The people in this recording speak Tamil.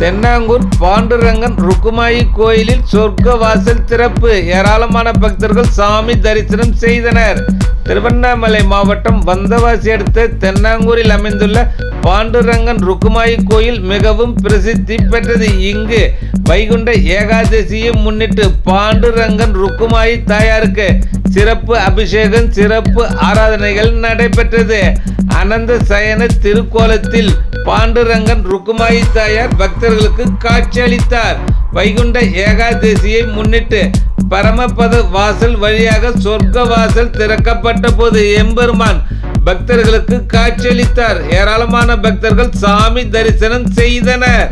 தென்னாங்கூர் பாண்டுரங்கன் ருக்குமாயி கோயிலில் சொர்க்க வாசல் திறப்பு. ஏராளமான பக்தர்கள் சாமி தரிசனம் செய்தனர். திருவண்ணாமலை மாவட்டம் வந்தவாசி அடுத்த தென்னாங்கூரில் அமைந்துள்ள பாண்டுரங்கன் ருக்குமாயி கோயில் மிகவும் பிரசித்தி பெற்றது. இங்கு வைகுண்ட ஏகாதசியை முன்னிட்டு பாண்டுரங்கன் ருக்குமாயி தாயாருக்கு சிறப்பு அபிஷேகம் சிறப்பு ஆராதனைகள் நடைபெற்றது. அனந்த சயன திருக்கோலத்தில் பாண்டுரங்கன் ருக்குமாயி தாயார் பக்தர்களுக்கு காட்சியளித்தார் வைகுண்ட ஏகாதசியை முன்னிட்டு பரமபத வாசல் வழியாக சொர்க்க வாசல் திறக்கப்பட்ட போது எம்பெருமான் பக்தர்களுக்கு காட்சியளித்தார் ஏராளமான பக்தர்கள் சாமி தரிசனம் செய்தனர்.